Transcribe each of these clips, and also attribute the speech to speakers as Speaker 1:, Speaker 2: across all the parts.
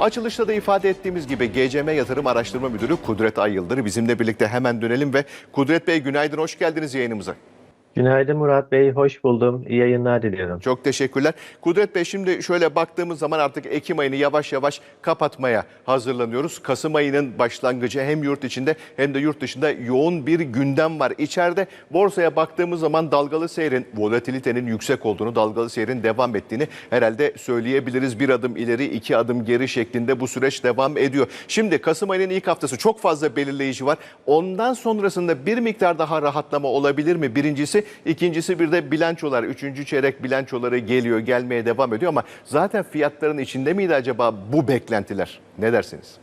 Speaker 1: Açılışta da ifade ettiğimiz gibi GCM Yatırım Araştırma Müdürü Kudret Ay Yıldırı bizimle birlikte hemen dönelim ve Kudret Bey günaydın, hoş geldiniz yayınımıza.
Speaker 2: Günaydın Murat Bey, hoş buldum. İyi yayınlar diliyorum.
Speaker 1: Çok teşekkürler. Kudret Bey şimdi şöyle baktığımız zaman artık Ekim ayını yavaş yavaş kapatmaya hazırlanıyoruz. Kasım ayının başlangıcı hem yurt içinde hem de yurt dışında yoğun bir gündem var. İçeride borsaya baktığımız zaman dalgalı seyrin, volatilitenin yüksek olduğunu, dalgalı seyrin devam ettiğini herhalde söyleyebiliriz. Bir adım ileri, iki adım geri şeklinde bu süreç devam ediyor. Şimdi Kasım ayının ilk haftası çok fazla belirleyici var. Ondan sonrasında bir miktar daha rahatlama olabilir mi? Birincisi, ikincisi bir de bilançolar. Üçüncü çeyrek bilançoları geliyor, gelmeye devam ediyor ama zaten fiyatların içinde miydi acaba bu beklentiler? Ne dersiniz?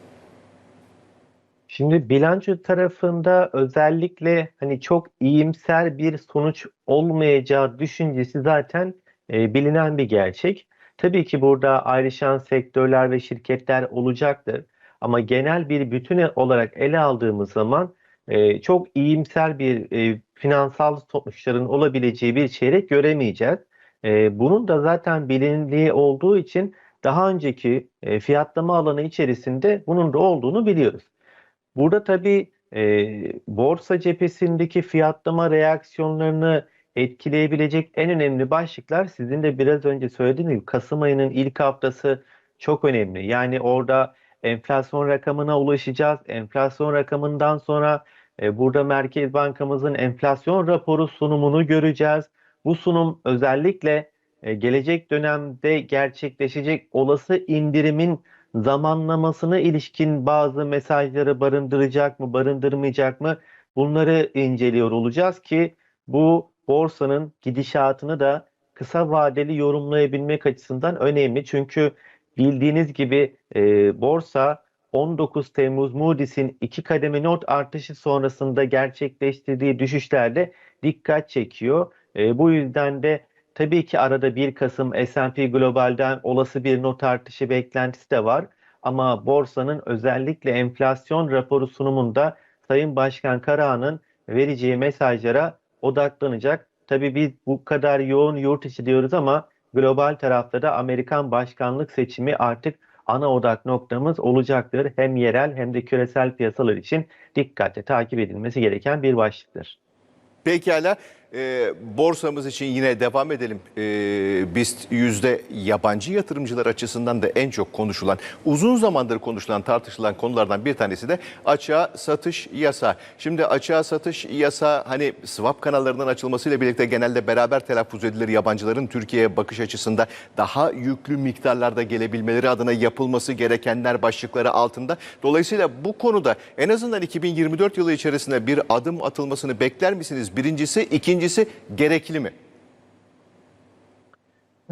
Speaker 2: Şimdi bilanço tarafında özellikle hani çok iyimser bir sonuç olmayacağı düşüncesi zaten e, bilinen bir gerçek. Tabii ki burada ayrışan sektörler ve şirketler olacaktır. Ama genel bir bütün olarak ele aldığımız zaman e, çok iyimser bir e, finansal sonuçların olabileceği bir çeyrek göremeyeceğiz. E, bunun da zaten bilindiği olduğu için daha önceki e, fiyatlama alanı içerisinde bunun da olduğunu biliyoruz. Burada tabii e, borsa cephesindeki fiyatlama reaksiyonlarını etkileyebilecek en önemli başlıklar sizin de biraz önce söylediğiniz gibi Kasım ayının ilk haftası çok önemli. Yani orada enflasyon rakamına ulaşacağız. Enflasyon rakamından sonra burada Merkez Bankamızın enflasyon raporu sunumunu göreceğiz. Bu sunum özellikle e, gelecek dönemde gerçekleşecek olası indirimin zamanlamasına ilişkin bazı mesajları barındıracak mı, barındırmayacak mı? Bunları inceliyor olacağız ki bu borsanın gidişatını da kısa vadeli yorumlayabilmek açısından önemli. Çünkü bildiğiniz gibi e, borsa 19 Temmuz Moody's'in iki kademe not artışı sonrasında gerçekleştirdiği düşüşlerle dikkat çekiyor. E, bu yüzden de tabii ki arada 1 Kasım S&P Global'den olası bir not artışı beklentisi de var. Ama borsanın özellikle enflasyon raporu sunumunda Sayın Başkan Karahan'ın vereceği mesajlara odaklanacak. Tabii biz bu kadar yoğun yurt içi diyoruz ama global tarafta da Amerikan başkanlık seçimi artık ana odak noktamız olacaktır. Hem yerel hem de küresel piyasalar için dikkatle takip edilmesi gereken bir başlıktır.
Speaker 1: Pekala. E, borsamız için yine devam edelim. E, BIST yüzde yabancı yatırımcılar açısından da en çok konuşulan, uzun zamandır konuşulan, tartışılan konulardan bir tanesi de açığa satış yasa. Şimdi açığa satış yasa hani swap kanallarının açılmasıyla birlikte genelde beraber telaffuz edilir yabancıların Türkiye'ye bakış açısında daha yüklü miktarlarda gelebilmeleri adına yapılması gerekenler başlıkları altında. Dolayısıyla bu konuda en azından 2024 yılı içerisinde bir adım atılmasını bekler misiniz? Birincisi, ikincisi gerekli mi?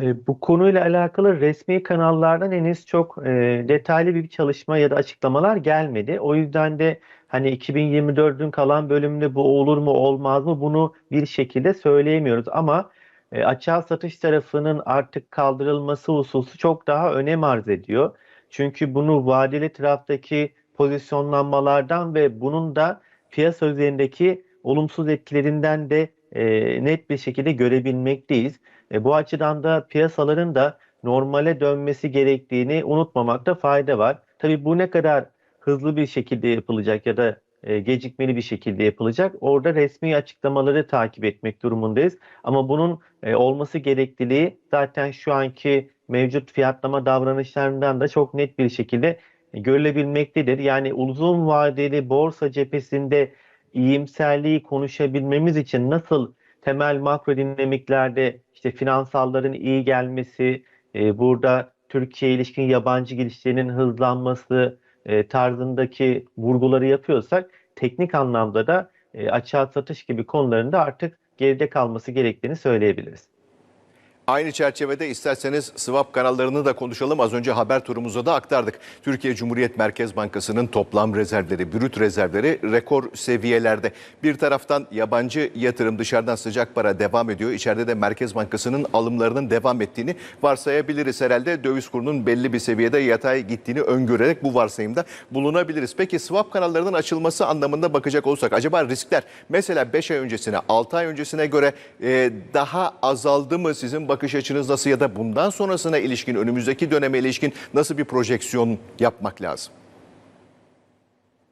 Speaker 2: E, Bu konuyla alakalı resmi kanallardan henüz çok e, detaylı bir çalışma ya da açıklamalar gelmedi. O yüzden de hani 2024'ün kalan bölümünde bu olur mu olmaz mı bunu bir şekilde söyleyemiyoruz. Ama e, açığa satış tarafının artık kaldırılması hususu çok daha önem arz ediyor. Çünkü bunu vadeli taraftaki pozisyonlanmalardan ve bunun da piyasa üzerindeki olumsuz etkilerinden de e, net bir şekilde görebilmekteyiz. E, bu açıdan da piyasaların da normale dönmesi gerektiğini unutmamakta fayda var. Tabii bu ne kadar hızlı bir şekilde yapılacak ya da e, gecikmeli bir şekilde yapılacak. Orada resmi açıklamaları takip etmek durumundayız. Ama bunun e, olması gerekliliği zaten şu anki mevcut fiyatlama davranışlarından da çok net bir şekilde görülebilmektedir. Yani uzun vadeli borsa cephesinde iyimserliği konuşabilmemiz için nasıl temel makro dinamiklerde işte finansalların iyi gelmesi, e, burada Türkiye ilişkin yabancı girişlerinin hızlanması e, tarzındaki vurguları yapıyorsak teknik anlamda da e, açığa satış gibi konularında artık geride kalması gerektiğini söyleyebiliriz.
Speaker 1: Aynı çerçevede isterseniz swap kanallarını da konuşalım. Az önce haber turumuzda da aktardık. Türkiye Cumhuriyet Merkez Bankası'nın toplam rezervleri, brüt rezervleri rekor seviyelerde. Bir taraftan yabancı yatırım dışarıdan sıcak para devam ediyor. İçeride de Merkez Bankası'nın alımlarının devam ettiğini varsayabiliriz herhalde. Döviz kurunun belli bir seviyede yatay gittiğini öngörerek bu varsayımda bulunabiliriz. Peki swap kanallarının açılması anlamında bakacak olursak acaba riskler mesela 5 ay öncesine, 6 ay öncesine göre e, daha azaldı mı sizin bakış açınız nasıl ya da bundan sonrasına ilişkin, önümüzdeki döneme ilişkin nasıl bir projeksiyon yapmak lazım?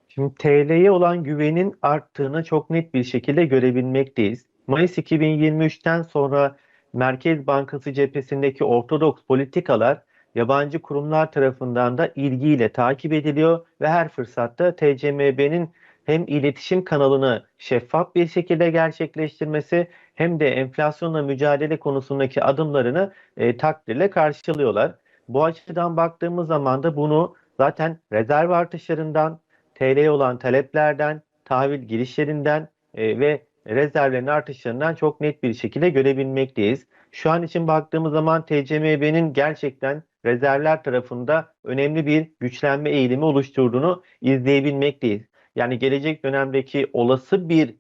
Speaker 2: Şimdi TL'ye olan güvenin arttığını çok net bir şekilde görebilmekteyiz. Mayıs 2023'ten sonra Merkez Bankası cephesindeki ortodoks politikalar yabancı kurumlar tarafından da ilgiyle takip ediliyor ve her fırsatta TCMB'nin hem iletişim kanalını şeffaf bir şekilde gerçekleştirmesi hem de enflasyonla mücadele konusundaki adımlarını e, takdirle karşılıyorlar. Bu açıdan baktığımız zaman da bunu zaten rezerv artışlarından, TL'ye olan taleplerden, tahvil girişlerinden e, ve rezervlerin artışlarından çok net bir şekilde görebilmekteyiz. Şu an için baktığımız zaman TCMB'nin gerçekten rezervler tarafında önemli bir güçlenme eğilimi oluşturduğunu izleyebilmekteyiz. Yani gelecek dönemdeki olası bir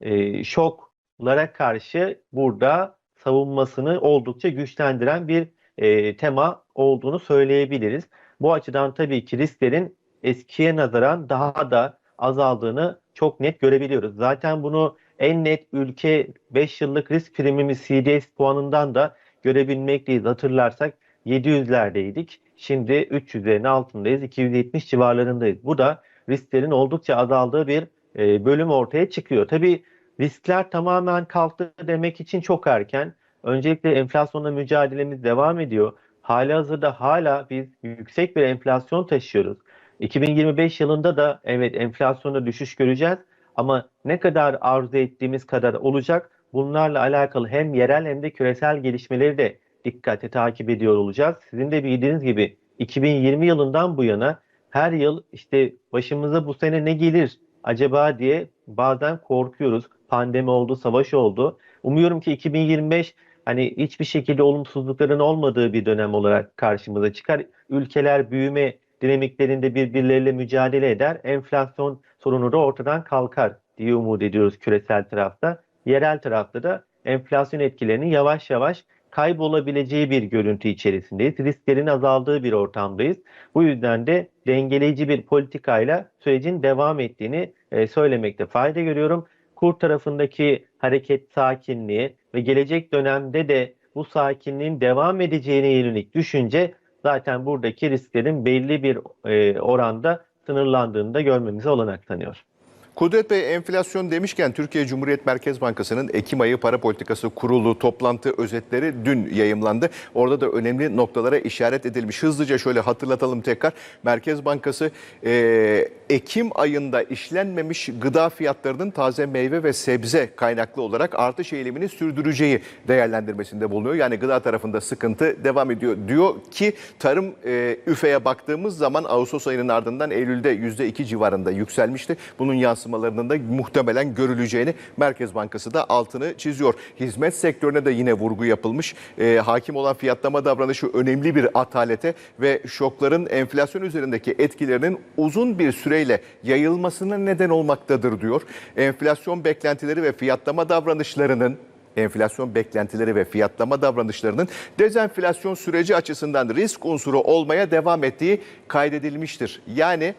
Speaker 2: e, şoklara karşı burada savunmasını oldukça güçlendiren bir e, tema olduğunu söyleyebiliriz. Bu açıdan tabii ki risklerin eskiye nazaran daha da azaldığını çok net görebiliyoruz. Zaten bunu en net ülke 5 yıllık risk primimiz CDS puanından da görebilmekteyiz. Hatırlarsak 700'lerdeydik. Şimdi 300'lerin altındayız. 270 civarlarındayız. Bu da risklerin oldukça azaldığı bir e, bölüm ortaya çıkıyor. Tabii riskler tamamen kalktı demek için çok erken. Öncelikle enflasyonla mücadelemiz devam ediyor. Halihazırda hala biz yüksek bir enflasyon taşıyoruz. 2025 yılında da evet enflasyonda düşüş göreceğiz ama ne kadar arzu ettiğimiz kadar olacak bunlarla alakalı hem yerel hem de küresel gelişmeleri de dikkate takip ediyor olacağız. Sizin de bildiğiniz gibi 2020 yılından bu yana her yıl işte başımıza bu sene ne gelir acaba diye bazen korkuyoruz. Pandemi oldu, savaş oldu. Umuyorum ki 2025 hani hiçbir şekilde olumsuzlukların olmadığı bir dönem olarak karşımıza çıkar. Ülkeler büyüme dinamiklerinde birbirleriyle mücadele eder. Enflasyon sorunu da ortadan kalkar diye umut ediyoruz küresel tarafta. Yerel tarafta da enflasyon etkilerinin yavaş yavaş kaybolabileceği bir görüntü içerisindeyiz. Risklerin azaldığı bir ortamdayız. Bu yüzden de dengeleyici bir politikayla sürecin devam ettiğini e, söylemekte fayda görüyorum. Kur tarafındaki hareket sakinliği ve gelecek dönemde de bu sakinliğin devam edeceğine yönelik düşünce zaten buradaki risklerin belli bir e, oranda sınırlandığını da görmemize olanak tanıyor.
Speaker 1: Kudret Bey enflasyon demişken Türkiye Cumhuriyet Merkez Bankası'nın Ekim ayı para politikası kurulu toplantı özetleri dün yayımlandı. Orada da önemli noktalara işaret edilmiş. Hızlıca şöyle hatırlatalım tekrar. Merkez Bankası e, Ekim ayında işlenmemiş gıda fiyatlarının taze meyve ve sebze kaynaklı olarak artış eğilimini sürdüreceği değerlendirmesinde bulunuyor. Yani gıda tarafında sıkıntı devam ediyor. Diyor ki tarım e, üfeye baktığımız zaman Ağustos ayının ardından Eylül'de %2 civarında yükselmişti. Bunun yansımalarının da muhtemelen görüleceğini Merkez Bankası da altını çiziyor. Hizmet sektörüne de yine vurgu yapılmış. E, hakim olan fiyatlama davranışı önemli bir atalete ve şokların enflasyon üzerindeki etkilerinin uzun bir süreyle yayılmasına neden olmaktadır diyor. Enflasyon beklentileri ve fiyatlama davranışlarının enflasyon beklentileri ve fiyatlama davranışlarının dezenflasyon süreci açısından risk unsuru olmaya devam ettiği kaydedilmiştir. Yani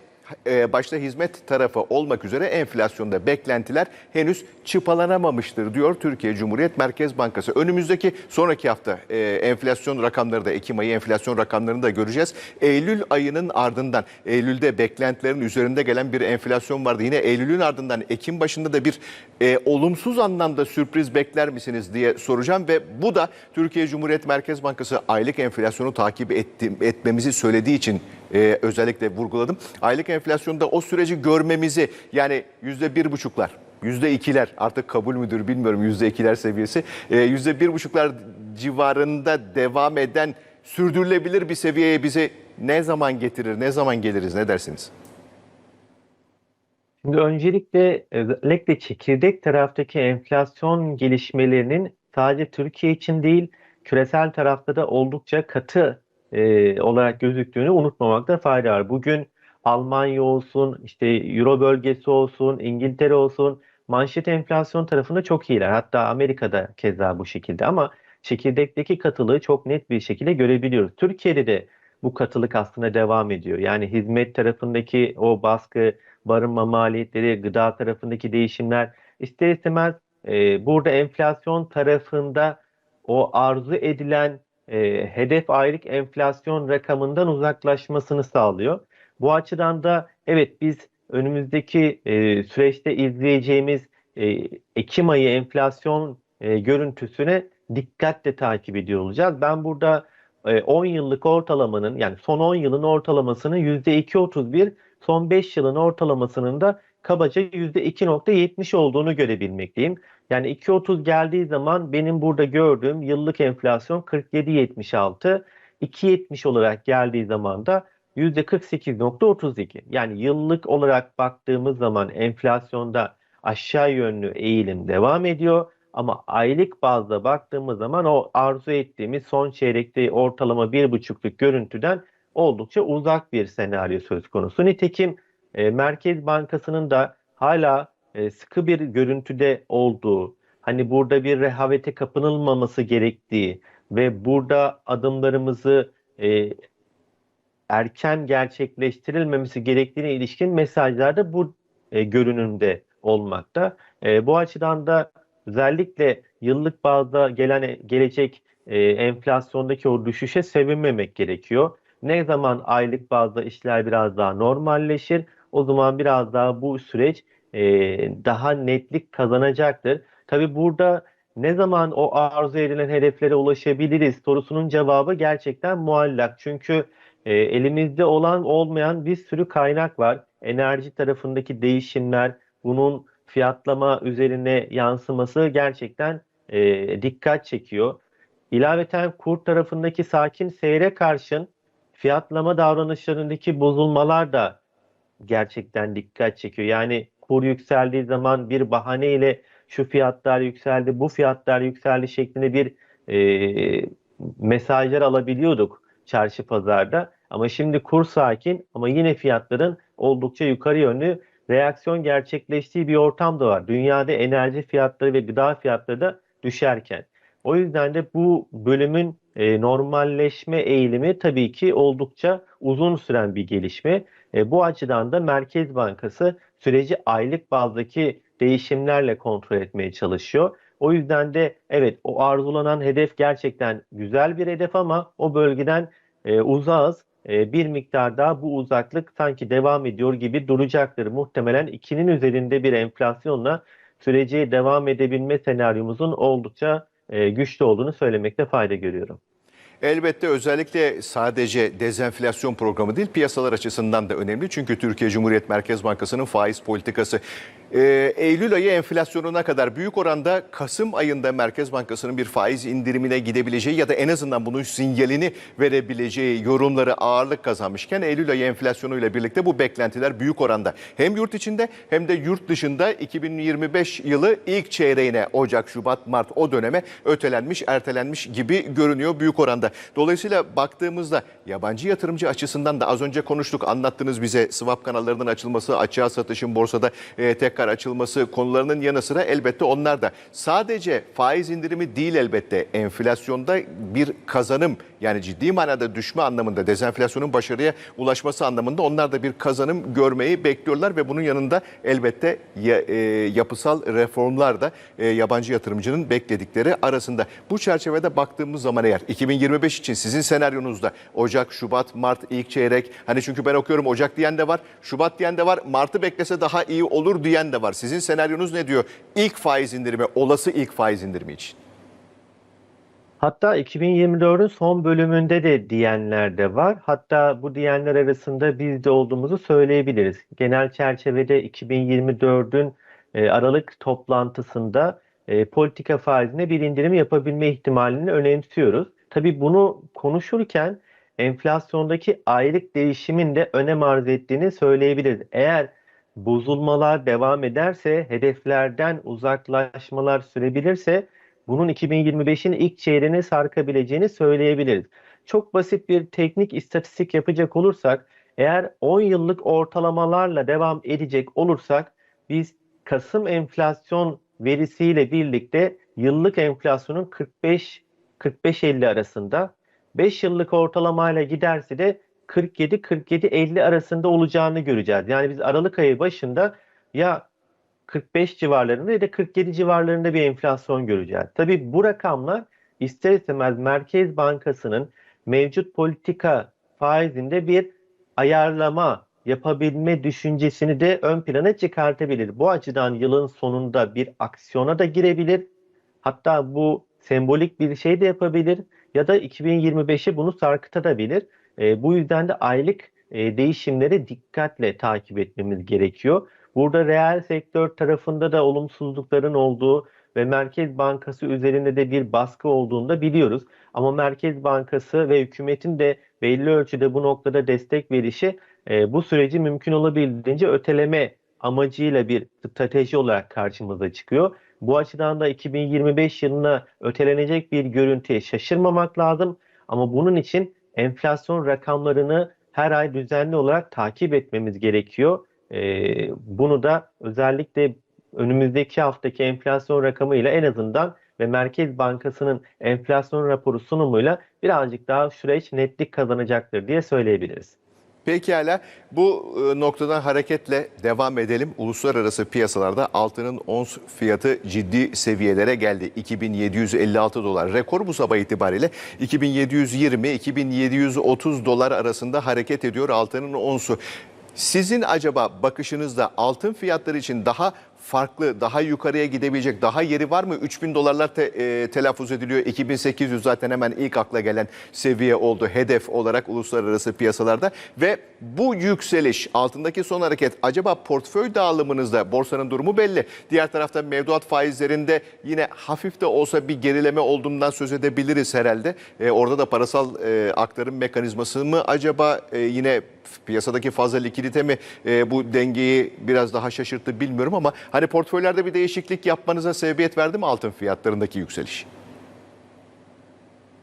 Speaker 1: e, başta hizmet tarafı olmak üzere enflasyonda beklentiler henüz çıpalanamamıştır diyor Türkiye Cumhuriyet Merkez Bankası. Önümüzdeki sonraki hafta e, enflasyon rakamları da Ekim ayı enflasyon rakamlarını da göreceğiz. Eylül ayının ardından Eylül'de beklentilerin üzerinde gelen bir enflasyon vardı. Yine Eylül'ün ardından Ekim başında da bir e, olumsuz anlamda sürpriz bekler misiniz diye soracağım ve bu da Türkiye Cumhuriyet Merkez Bankası aylık enflasyonu takip etti, etmemizi söylediği için e, özellikle vurguladım. Aylık enflasyonda o süreci görmemizi yani yüzde bir buçuklar, yüzde ikiler artık kabul müdür bilmiyorum yüzde ikiler seviyesi. e, Yüzde bir buçuklar civarında devam eden sürdürülebilir bir seviyeye bizi ne zaman getirir, ne zaman geliriz ne dersiniz?
Speaker 2: Şimdi öncelikle özellikle çekirdek taraftaki enflasyon gelişmelerinin sadece Türkiye için değil küresel tarafta da oldukça katı e, olarak gözüktüğünü unutmamakta fayda var. Bugün Almanya olsun, işte Euro bölgesi olsun, İngiltere olsun manşet enflasyon tarafında çok iyiler. Hatta Amerika'da keza bu şekilde ama çekirdekteki katılığı çok net bir şekilde görebiliyoruz. Türkiye'de de bu katılık aslında devam ediyor. Yani hizmet tarafındaki o baskı, barınma maliyetleri, gıda tarafındaki değişimler ister istemez e, burada enflasyon tarafında o arzu edilen e, hedef aylık enflasyon rakamından uzaklaşmasını sağlıyor. Bu açıdan da evet biz önümüzdeki e, süreçte izleyeceğimiz e, Ekim ayı enflasyon e, görüntüsüne dikkatle takip ediyor olacağız. Ben burada e, 10 yıllık ortalamanın yani son 10 yılın ortalamasının %2.31, son 5 yılın ortalamasının da kabaca %2.70 olduğunu görebilmekteyim. Yani 2.30 geldiği zaman benim burada gördüğüm yıllık enflasyon 47.76, 2.70 olarak geldiği zaman da %48.32. Yani yıllık olarak baktığımız zaman enflasyonda aşağı yönlü eğilim devam ediyor. Ama aylık bazda baktığımız zaman o arzu ettiğimiz son çeyrekte ortalama 1,5'luk görüntüden oldukça uzak bir senaryo söz konusu. Nitekim e, Merkez Bankası'nın da hala e, sıkı bir görüntüde olduğu, hani burada bir rehavete kapınılmaması gerektiği ve burada adımlarımızı e, erken gerçekleştirilmemesi gerektiğine ilişkin mesajlar da bu e, görünümde olmakta. E, bu açıdan da özellikle yıllık bazda gelen gelecek e, enflasyondaki o düşüşe sevinmemek gerekiyor. Ne zaman aylık bazda işler biraz daha normalleşir, o zaman biraz daha bu süreç e, daha netlik kazanacaktır. Tabii burada ne zaman o arzu edilen hedeflere ulaşabiliriz sorusunun cevabı gerçekten muallak. Çünkü e, elimizde olan olmayan bir sürü kaynak var. Enerji tarafındaki değişimler, bunun fiyatlama üzerine yansıması gerçekten e, dikkat çekiyor. İlaveten kur tarafındaki sakin seyre karşın fiyatlama davranışlarındaki bozulmalar da gerçekten dikkat çekiyor. Yani kur yükseldiği zaman bir bahane ile şu fiyatlar yükseldi, bu fiyatlar yükseldi şeklinde bir e, mesajlar alabiliyorduk çarşı pazarda. Ama şimdi kur sakin ama yine fiyatların oldukça yukarı yönlü reaksiyon gerçekleştiği bir ortam da var. Dünyada enerji fiyatları ve gıda fiyatları da düşerken. O yüzden de bu bölümün e, normalleşme eğilimi tabii ki oldukça uzun süren bir gelişme. E, bu açıdan da Merkez Bankası süreci aylık bazdaki değişimlerle kontrol etmeye çalışıyor. O yüzden de evet o arzulanan hedef gerçekten güzel bir hedef ama o bölgeden e, uzağız. E, bir miktar daha bu uzaklık sanki devam ediyor gibi duracaktır. Muhtemelen 2'nin üzerinde bir enflasyonla süreci devam edebilme senaryomuzun oldukça e, güçlü olduğunu söylemekte fayda görüyorum.
Speaker 1: Elbette özellikle sadece dezenflasyon programı değil piyasalar açısından da önemli. Çünkü Türkiye Cumhuriyet Merkez Bankası'nın faiz politikası e, Eylül ayı enflasyonuna kadar büyük oranda Kasım ayında Merkez Bankası'nın bir faiz indirimine gidebileceği ya da en azından bunun sinyalini verebileceği yorumları ağırlık kazanmışken Eylül ayı enflasyonuyla birlikte bu beklentiler büyük oranda hem yurt içinde hem de yurt dışında 2025 yılı ilk çeyreğine Ocak, Şubat, Mart o döneme ötelenmiş, ertelenmiş gibi görünüyor büyük oranda. Dolayısıyla baktığımızda yabancı yatırımcı açısından da az önce konuştuk, anlattınız bize swap kanallarının açılması, açığa satışın borsada e, tekrar açılması konularının yanı sıra elbette onlar da. Sadece faiz indirimi değil elbette. Enflasyonda bir kazanım yani ciddi manada düşme anlamında dezenflasyonun başarıya ulaşması anlamında onlar da bir kazanım görmeyi bekliyorlar ve bunun yanında elbette e, yapısal reformlar da e, yabancı yatırımcının bekledikleri arasında. Bu çerçevede baktığımız zaman eğer 2025 için sizin senaryonuzda Ocak, Şubat, Mart ilk çeyrek hani çünkü ben okuyorum Ocak diyen de var, Şubat diyen de var, Mart'ı beklese daha iyi olur diyen de var. Sizin senaryonuz ne diyor? İlk faiz indirimi, olası ilk faiz indirimi için.
Speaker 2: Hatta 2024'ün son bölümünde de diyenler de var. Hatta bu diyenler arasında biz de olduğumuzu söyleyebiliriz. Genel çerçevede 2024'ün e, Aralık toplantısında e, politika faizine bir indirim yapabilme ihtimalini önemsiyoruz. Tabii bunu konuşurken enflasyondaki aylık değişimin de önem arz ettiğini söyleyebiliriz. Eğer bozulmalar devam ederse, hedeflerden uzaklaşmalar sürebilirse bunun 2025'in ilk çeyreğine sarkabileceğini söyleyebiliriz. Çok basit bir teknik istatistik yapacak olursak, eğer 10 yıllık ortalamalarla devam edecek olursak biz Kasım enflasyon verisiyle birlikte yıllık enflasyonun 45 45-50 arasında, 5 yıllık ortalamayla giderse de 47-47-50 arasında olacağını göreceğiz. Yani biz Aralık ayı başında ya 45 civarlarında ya da 47 civarlarında bir enflasyon göreceğiz. Tabii bu rakamlar ister istemez Merkez Bankası'nın mevcut politika faizinde bir ayarlama yapabilme düşüncesini de ön plana çıkartabilir. Bu açıdan yılın sonunda bir aksiyona da girebilir. Hatta bu sembolik bir şey de yapabilir ya da 2025'e bunu sarkıtabilir. E, bu yüzden de aylık e, değişimleri dikkatle takip etmemiz gerekiyor. Burada reel sektör tarafında da olumsuzlukların olduğu ve Merkez Bankası üzerinde de bir baskı olduğunu da biliyoruz. Ama Merkez Bankası ve hükümetin de belli ölçüde bu noktada destek verişi e, bu süreci mümkün olabildiğince öteleme amacıyla bir strateji olarak karşımıza çıkıyor. Bu açıdan da 2025 yılına ötelenecek bir görüntüye şaşırmamak lazım. Ama bunun için enflasyon rakamlarını her ay düzenli olarak takip etmemiz gerekiyor. Ee, bunu da özellikle önümüzdeki haftaki enflasyon rakamıyla en azından ve Merkez Bankası'nın enflasyon raporu sunumuyla birazcık daha süreç netlik kazanacaktır diye söyleyebiliriz.
Speaker 1: Pekala bu e, noktadan hareketle devam edelim. Uluslararası piyasalarda altının ons fiyatı ciddi seviyelere geldi. 2756 dolar rekor bu sabah itibariyle 2720-2730 dolar arasında hareket ediyor altının onsu. Sizin acaba bakışınızda altın fiyatları için daha farklı, daha yukarıya gidebilecek, daha yeri var mı? 3000 dolarlar te, e, telaffuz ediliyor. 2800 zaten hemen ilk akla gelen seviye oldu hedef olarak uluslararası piyasalarda. Ve bu yükseliş, altındaki son hareket acaba portföy dağılımınızda borsanın durumu belli. Diğer tarafta mevduat faizlerinde yine hafif de olsa bir gerileme olduğundan söz edebiliriz herhalde. E, orada da parasal e, aktarım mekanizması mı acaba e, yine piyasadaki fazla likidite mi e, bu dengeyi biraz daha şaşırttı bilmiyorum ama hani portföylerde bir değişiklik yapmanıza sebebiyet verdi mi altın fiyatlarındaki yükseliş?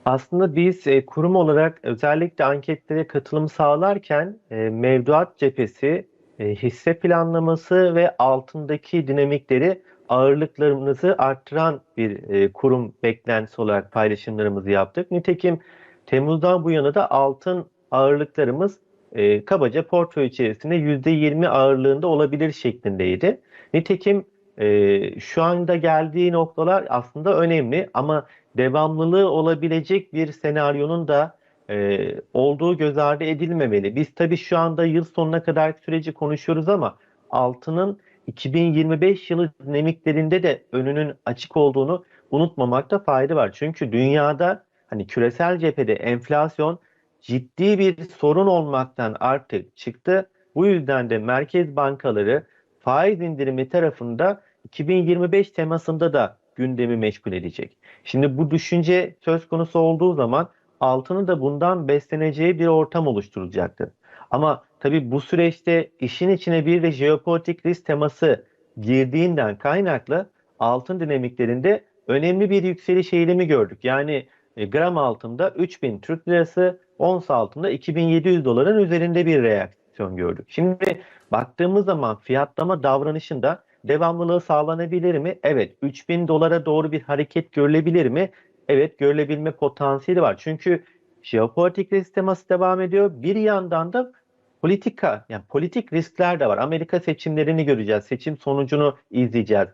Speaker 2: Aslında biz e, kurum olarak özellikle anketlere katılım sağlarken e, mevduat cephesi, e, hisse planlaması ve altındaki dinamikleri ağırlıklarımızı arttıran bir e, kurum beklentisi olarak paylaşımlarımızı yaptık. Nitekim Temmuz'dan bu yana da altın ağırlıklarımız e, kabaca portföy içerisinde %20 ağırlığında olabilir şeklindeydi. Nitekim e, şu anda geldiği noktalar aslında önemli ama devamlılığı olabilecek bir senaryonun da e, olduğu göz ardı edilmemeli. Biz tabii şu anda yıl sonuna kadar süreci konuşuyoruz ama altının 2025 yılı dinamiklerinde de önünün açık olduğunu unutmamakta fayda var. Çünkü dünyada hani küresel cephede enflasyon ciddi bir sorun olmaktan artık çıktı. Bu yüzden de merkez bankaları faiz indirimi tarafında 2025 temasında da gündemi meşgul edecek. Şimdi bu düşünce söz konusu olduğu zaman altının da bundan besleneceği bir ortam oluşturulacaktır. Ama tabii bu süreçte işin içine bir de jeopolitik risk teması girdiğinden kaynaklı altın dinamiklerinde önemli bir yükseliş eğilimi gördük. Yani e, gram altında 3000 Türk lirası, ons altında 2700 doların üzerinde bir reaksiyon gördük. Şimdi baktığımız zaman fiyatlama davranışında devamlılığı sağlanabilir mi? Evet. 3000 dolara doğru bir hareket görülebilir mi? Evet görülebilme potansiyeli var. Çünkü jeopolitik risk teması devam ediyor. Bir yandan da politika yani politik riskler de var. Amerika seçimlerini göreceğiz. Seçim sonucunu izleyeceğiz.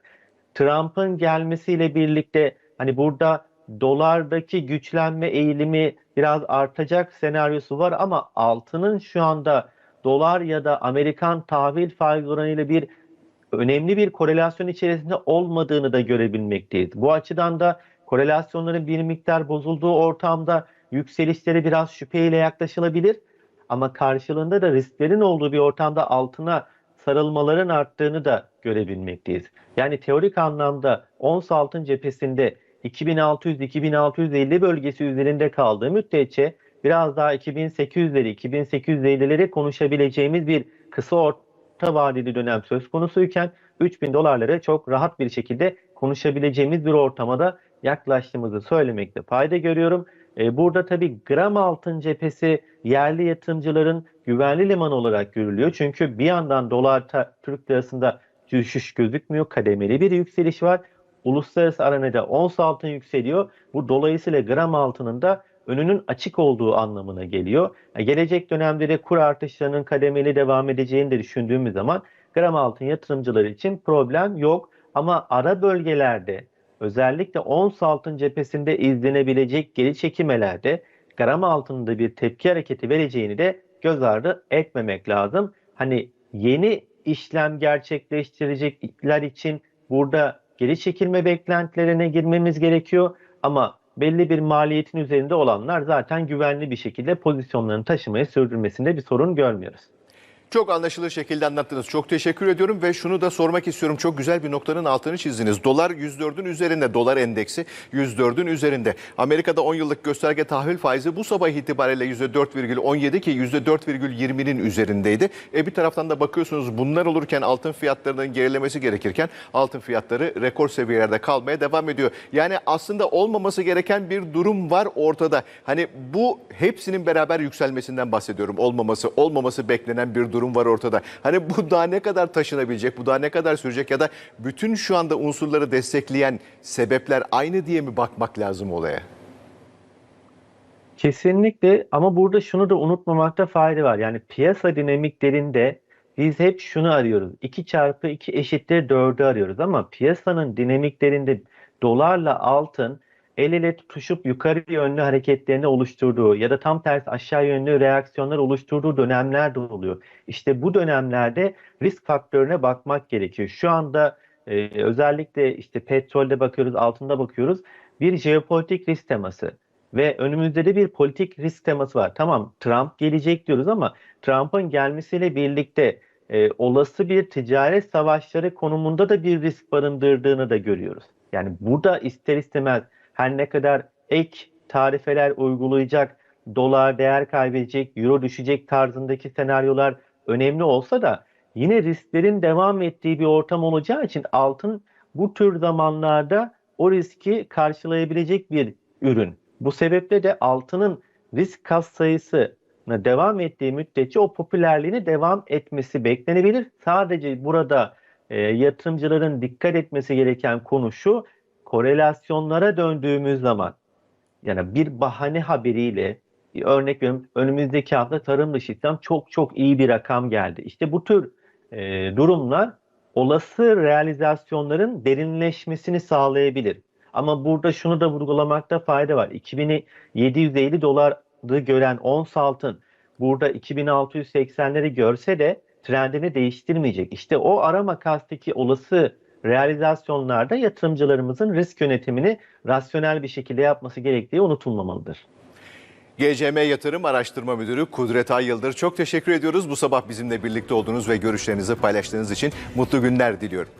Speaker 2: Trump'ın gelmesiyle birlikte hani burada dolardaki güçlenme eğilimi biraz artacak senaryosu var ama altının şu anda dolar ya da Amerikan tahvil faiz oranıyla bir önemli bir korelasyon içerisinde olmadığını da görebilmekteyiz. Bu açıdan da korelasyonların bir miktar bozulduğu ortamda yükselişlere biraz şüpheyle yaklaşılabilir. Ama karşılığında da risklerin olduğu bir ortamda altına sarılmaların arttığını da görebilmekteyiz. Yani teorik anlamda ons altın cephesinde 2600-2650 bölgesi üzerinde kaldığı müddetçe biraz daha 2800'leri, 2850'leri konuşabileceğimiz bir kısa orta vadeli dönem söz konusuyken 3000 dolarları çok rahat bir şekilde konuşabileceğimiz bir ortamada yaklaştığımızı söylemekte fayda görüyorum. E, burada tabii gram altın cephesi yerli yatırımcıların güvenli liman olarak görülüyor. Çünkü bir yandan dolar Türk lirasında düşüş gözükmüyor. Kademeli bir yükseliş var. Uluslararası arenada ons altın yükseliyor. Bu dolayısıyla gram altının da önünün açık olduğu anlamına geliyor. Yani gelecek dönemde de kur artışlarının kademeli devam edeceğini de düşündüğümüz zaman gram altın yatırımcıları için problem yok. Ama ara bölgelerde özellikle ons altın cephesinde izlenebilecek geri çekilmelerde gram altında bir tepki hareketi vereceğini de göz ardı etmemek lazım. Hani yeni işlem gerçekleştirecekler için burada geri çekilme beklentilerine girmemiz gerekiyor ama belli bir maliyetin üzerinde olanlar zaten güvenli bir şekilde pozisyonlarını taşımaya sürdürmesinde bir sorun görmüyoruz.
Speaker 1: Çok anlaşılır şekilde anlattınız. Çok teşekkür ediyorum ve şunu da sormak istiyorum. Çok güzel bir noktanın altını çizdiniz. Dolar 104'ün üzerinde, dolar endeksi 104'ün üzerinde. Amerika'da 10 yıllık gösterge tahvil faizi bu sabah itibariyle %4,17 ki %4,20'nin üzerindeydi. E bir taraftan da bakıyorsunuz bunlar olurken altın fiyatlarının gerilemesi gerekirken altın fiyatları rekor seviyelerde kalmaya devam ediyor. Yani aslında olmaması gereken bir durum var ortada. Hani bu hepsinin beraber yükselmesinden bahsediyorum. Olmaması, olmaması beklenen bir durum var ortada. Hani bu daha ne kadar taşınabilecek, bu daha ne kadar sürecek ya da bütün şu anda unsurları destekleyen sebepler aynı diye mi bakmak lazım olaya?
Speaker 2: Kesinlikle ama burada şunu da unutmamakta fayda var. Yani piyasa dinamiklerinde biz hep şunu arıyoruz. 2 çarpı 2 eşittir 4'ü arıyoruz ama piyasanın dinamiklerinde dolarla altın el ele tutuşup yukarı yönlü hareketlerini oluşturduğu ya da tam tersi aşağı yönlü reaksiyonlar oluşturduğu dönemler de oluyor. İşte bu dönemlerde risk faktörüne bakmak gerekiyor. Şu anda e, özellikle işte petrolde bakıyoruz, altında bakıyoruz. Bir jeopolitik risk teması. Ve önümüzde de bir politik risk teması var. Tamam Trump gelecek diyoruz ama Trump'ın gelmesiyle birlikte e, olası bir ticaret savaşları konumunda da bir risk barındırdığını da görüyoruz. Yani burada ister istemez her ne kadar ek tarifeler uygulayacak, dolar değer kaybedecek, euro düşecek tarzındaki senaryolar önemli olsa da yine risklerin devam ettiği bir ortam olacağı için altın bu tür zamanlarda o riski karşılayabilecek bir ürün. Bu sebeple de altının risk kas sayısı devam ettiği müddetçe o popülerliğine devam etmesi beklenebilir. Sadece burada e, yatırımcıların dikkat etmesi gereken konu şu, korelasyonlara döndüğümüz zaman yani bir bahane haberiyle bir örnek veriyorum önümüzdeki hafta tarım dışı istihdam çok çok iyi bir rakam geldi. İşte bu tür e, durumlar olası realizasyonların derinleşmesini sağlayabilir. Ama burada şunu da vurgulamakta fayda var. 2750 doları gören ons altın burada 2680'leri görse de trendini değiştirmeyecek. İşte o ara makastaki olası realizasyonlarda yatırımcılarımızın risk yönetimini rasyonel bir şekilde yapması gerektiği unutulmamalıdır.
Speaker 1: GCM Yatırım Araştırma Müdürü Kudret Ay Yıldır çok teşekkür ediyoruz. Bu sabah bizimle birlikte olduğunuz ve görüşlerinizi paylaştığınız için mutlu günler diliyorum.